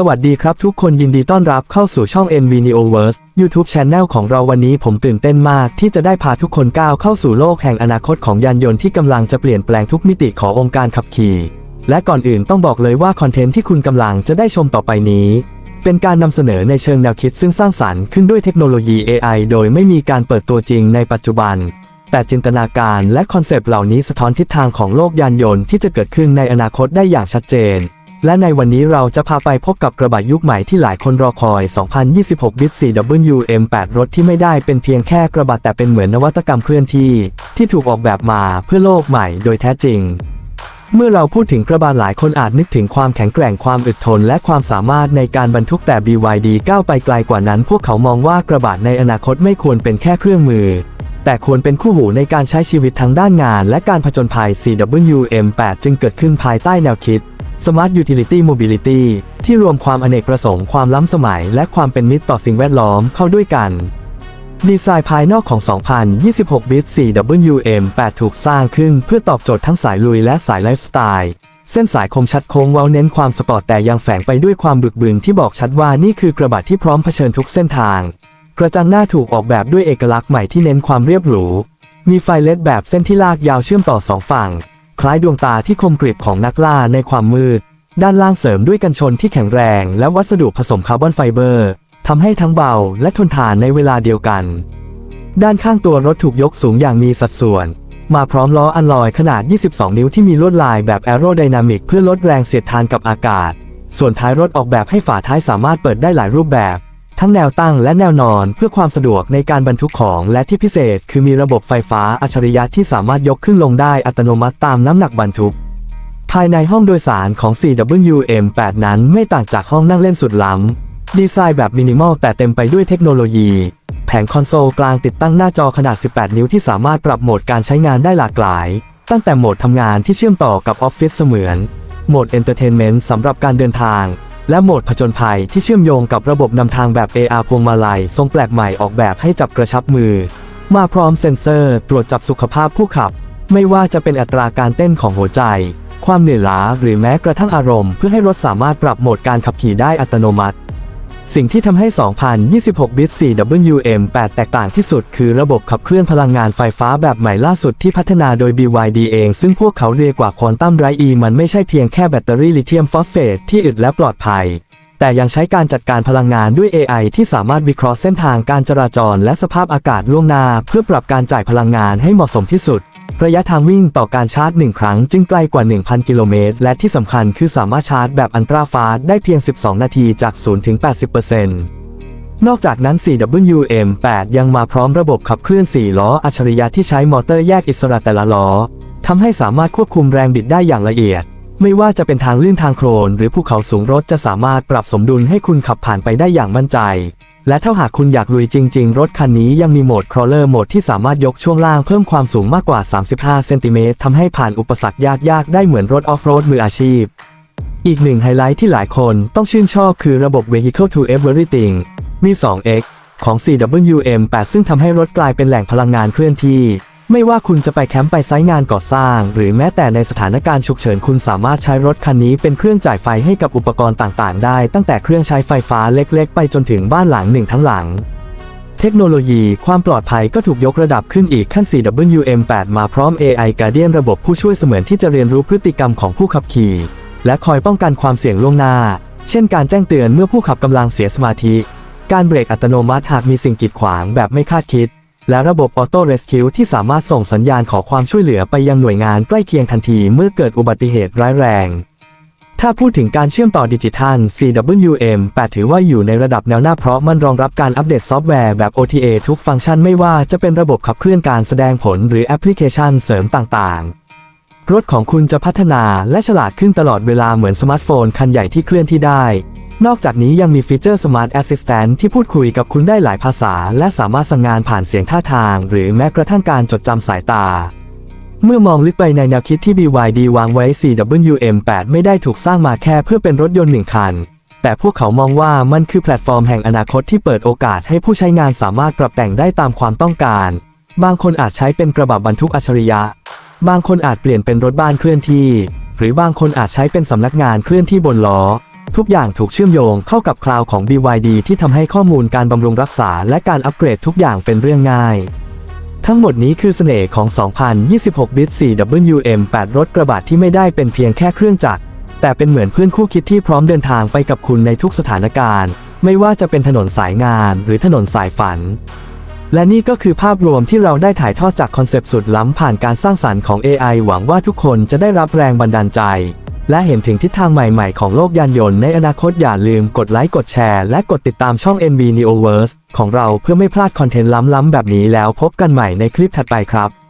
สวัสดีครับทุกคนยินดีต้อนรับเข้าสู่ช่อง NV Neoverse YouTube Channel ของเราวันนี้ผมตื่นเต้นมากที่จะได้พาทุกคนก้าวเข้าสู่โลกแห่งอนาคตของยานยนต์ที่กำลังจะเปลี่ยนแปลงทุกมิติขององค์การขับขี่ และก่อนอื่นต้องบอกเลยว่าคอนเทนต์ที่คุณกำลังจะได้ชมต่อไปนี้ เป็นการนำเสนอในเชิงแนวคิดซึ่งสร้างสรรค์ขึ้นด้วยเทคโนโลยี AI โดยไม่มีการเปิดตัวจริงในปัจจุบัน แต่จินตนาการและคอนเซปต์เหล่านี้สะท้อนทิศทางของโลกยานยนต์ที่จะเกิดขึ้นในอนาคตได้อย่างชัดเจน และในวันนี้เราจะพาไปพบกับกระบะยุคใหม่ที่หลายคนรอคอย 2026บิต 4WM8 รถที่ไม่ได้เป็นเพียงแค่กระบะแต่เป็นเหมือนนวัตกรรมเคลื่อนที่ ที่ถูกออกแบบมาเพื่อโลกใหม่โดยแท้จริง เมื่อเราพูดถึงกระบะหลายคนอาจนึกถึงความแข็งแกร่งความอึดทน และความสามารถในการบรรทุกแต่ BYD ก้าวไปไกลกว่านั้น พวกเขามองว่ากระบะในอนาคตไม่ควรเป็นแค่เครื่องมือแต่ควรเป็นคู่หูในการใช้ชีวิตทั้งด้านงาน และการผจญภัย 4WM8 จึงเกิดขึ้นภายใต้แนวคิด Smart Utility Mobility ที่รวมความอเนกประสงค์ความล้ำสมัย และความเป็นมิตรต่อสิ่งแวดล้อมเข้าด้วยกัน ดีไซน์ภายนอกของ 2026บิต 4WM8 ถูกสร้างขึ้นเพื่อตอบโจทย์ทั้งสายลุยและสายไลฟ์สไตล์ เส้นสายคมชัดโค้งเว้าเน้นความสปอร์ตแต่ยังแฝงไปด้วยความบึกบึนที่บอกชัดว่านี่คือกระบะที่พร้อมเผชิญทุกเส้นทาง กระจังหน้าถูกออกแบบด้วยเอกลักษณ์ใหม่ที่เน้นความเรียบหรู มีไฟเลดแบบเส้นที่ลากยาวเชื่อมต่อสองฝั่ง คล้ายดวงตาที่คมกริบของนักล่าในความมืด ด้านล่างเสริมด้วยกันชนที่แข็งแรง และวัสดุผสมคาร์บอนไฟเบอร์ทำให้ทั้งเบาและทนทานในเวลาเดียวกัน ด้านข้างตัวรถถูกยกสูงอย่างมีสัดส่วน มาพร้อมล้ออัลลอยขนาด 22 นิ้วที่มีลวดลายแบบแอโรไดนามิกเพื่อลดแรงเสียดทานกับอากาศ ส่วนท้ายรถออกแบบให้ฝาท้ายสามารถเปิดได้หลายรูปแบบ ทั้งแนวตั้งและแนวนอนเพื่อความสะดวกในการบรรทุกของและที่พิเศษ คือมีระบบไฟฟ้าอัจฉริยะที่สามารถยกขึ้นลงได้อัตโนมัติตามน้ำหนักบรรทุก ภายในห้องโดยสารของ 4WM8 นั้นไม่ต่างจากห้องนั่งเล่นสุดล้ำ ดีไซน์แบบมินิมอลแต่เต็มไปด้วยเทคโนโลยี แผงคอนโซลกลางติดตั้งหน้าจอขนาด 18 นิ้วที่สามารถปรับโหมดการใช้งานได้หลากหลาย ตั้งแต่โหมดทำงานที่เชื่อมต่อกับออฟฟิศเสมือน โหมดเอนเตอร์เทนเมนต์สำหรับการเดินทาง และโหมดผจญภัยที่เชื่อมโยงกับระบบนำทางแบบ AR พวงมาลัย ทรงแปลกใหม่ออกแบบให้จับกระชับมือ มาพร้อมเซ็นเซอร์ตรวจจับสุขภาพผู้ขับ ไม่ว่าจะเป็นอัตราการเต้นของหัวใจ ความเหนื่อยล้าหรือแม้กระทั่งอารมณ์ เพื่อให้รถสามารถปรับโหมดการขับขี่ได้อัตโนมัติ สิ่งที่ทำให้ 2026บิต 4WM8 แตกต่างที่สุด คือระบบขับเคลื่อนพลังงานไฟฟ้าแบบใหม่ล่าสุดที่พัฒนาโดย BYD เอง ซึ่งพวกเขาเรียกว่าควอนตัมไรอีมันไม่ใช่เพียงแค่แบตเตอรี่ลิเธียมฟอสเฟตที่อึดและปลอดภัย แต่ยังใช้การจัดการพลังงานด้วย AI ที่สามารถวิเคราะห์เส้นทางการจราจร และสภาพอากาศล่วงหน้า เพื่อปรับการจ่ายพลังงานให้เหมาะสมที่สุด ระยะทางวิ่งต่อการชาร์จ 1 ครั้งจึงไกลกว่า 1,000 กิโลเมตร และที่สำคัญคือสามารถชาร์จแบบอันตราฟาสได้เพียง 12 นาทีจาก 0 ถึง 80%นอกจากนั้น 4WM8 ยังมาพร้อมระบบขับเคลื่อน 4 ล้ออัจฉริยะที่ใช้มอเตอร์แยกอิสระแต่ละล้อทำให้สามารถควบคุมแรงบิดได้อย่างละเอียด ไม่ว่าจะเป็นทางลื่นทางโคลนหรือภูเขาสูงรถจะสามารถปรับสมดุลให้คุณขับผ่านไปได้อย่างมั่นใจ และถ้าหากคุณอยากลุยจริง ๆ รถคันนี้ยังมีโหมดครอลเลอร์โหมดที่สามารถยกช่วงล่างเพิ่มความสูงมากกว่า 35 เซนติเมตรทำให้ผ่านอุปสรรคยากๆ ได้เหมือนรถออฟโรดมืออาชีพ อีกหนึ่งไฮไลท์ที่หลายคนต้องชื่นชอบคือระบบ Vehicle to Everything มี 2x ของ 4WM8 ซึ่งทำให้รถกลายเป็นแหล่งพลังงานเคลื่อนที่ ไม่ว่าคุณจะไปแคมป์ไปไซต์งานก่อสร้าง หรือแม้แต่ในสถานการณ์ฉุกเฉินคุณสามารถใช้รถคันนี้เป็นเครื่องจ่ายไฟให้กับอุปกรณ์ต่างๆ ได้ ตั้งแต่เครื่องใช้ไฟฟ้าเล็กๆ ไปจนถึงบ้านหลังหนึ่งทั้งหลัง เทคโนโลยีความปลอดภัยก็ถูกยกระดับขึ้นอีกขั้น 4WM8 มาพร้อม AI Guardian ระบบผู้ช่วยเสมือนที่จะเรียนรู้พฤติกรรมของผู้ขับขี่ และคอยป้องกันความเสี่ยงล่วงหน้า เช่น การแจ้งเตือนเมื่อผู้ขับกำลังเสียสมาธิ การเบรกอัตโนมัติหากมีสิ่งกีดขวางแบบไม่คาดคิด และระบบออโต้เรสคิวที่สามารถส่งสัญญาณขอความช่วยเหลือไปยังหน่วยงานใกล้เคียงทันทีเมื่อเกิดอุบัติเหตุร้ายแรง ถ้าพูดถึงการเชื่อมต่อดิจิทัล 4WM8 ถือว่าอยู่ในระดับแนวหน้าเพราะมันรองรับการอัปเดตซอฟต์แวร์แบบ OTA ทุกฟังก์ชันไม่ว่าจะเป็นระบบขับเคลื่อนการแสดงผลหรือแอปพลิเคชันเสริมต่างๆรถของคุณจะพัฒนาและฉลาดขึ้นตลอดเวลาเหมือนสมาร์ทโฟนคันใหญ่ที่เคลื่อนที่ได้ นอกจากนี้ยังมีฟีเจอร์ Smart Assistant ที่พูดคุยกับคุณได้หลายภาษา และสามารถสั่งงานผ่านเสียงท่าทาง หรือแม้กระทั่งการจดจำสายตา เมื่อมองลึกไปในแนวคิดที่ BYD วางไว้ 4WM8 ไม่ได้ถูกสร้างมาแค่เพื่อเป็นรถยนต์หนึ่งคัน แต่พวกเขามองว่ามันคือแพลตฟอร์มแห่งอนาคตที่เปิดโอกาสให้ผู้ใช้งานสามารถปรับแต่งได้ตามความต้องการ บางคนอาจใช้เป็นกระบะบรรทุกอัจฉริยะ บางคนอาจเปลี่ยนเป็นรถบ้านเคลื่อนที่ หรือบางคนอาจใช้เป็นสำนักงานเคลื่อนที่บนล้อ ทุกอย่างถูกเชื่อมโยงเข้ากับคลาวของ BYD ที่ทำให้ข้อมูลการบำรุงรักษาและการอัปเกรดทุกอย่างเป็นเรื่องง่าย ทั้งหมดนี้คือเสน่ห์ของ 2026 Bit 4WM8 รถกระบะที่ไม่ได้เป็นเพียงแค่เครื่องจักร แต่เป็นเหมือนเพื่อนคู่คิดที่พร้อมเดินทางไปกับคุณในทุกสถานการณ์ ไม่ว่าจะเป็นถนนสายงานหรือถนนสายฝัน และนี่ก็คือภาพรวมที่เราได้ถ่ายทอดจากคอนเซปต์สุดล้ำผ่านการสร้างสรรค์ของ AI หวังว่าทุกคนจะได้รับแรงบันดาลใจ และเห็นถึงทิศทางใหม่ๆ ของโลกยานยนต์ในอนาคตอย่าลืมกดไลค์กดแชร์และกดติดตามช่อง NV Neoverse ของเราเพื่อไม่พลาดคอนเทนต์ล้ำๆแบบนี้แล้วพบกันใหม่ในคลิปถัดไปครับ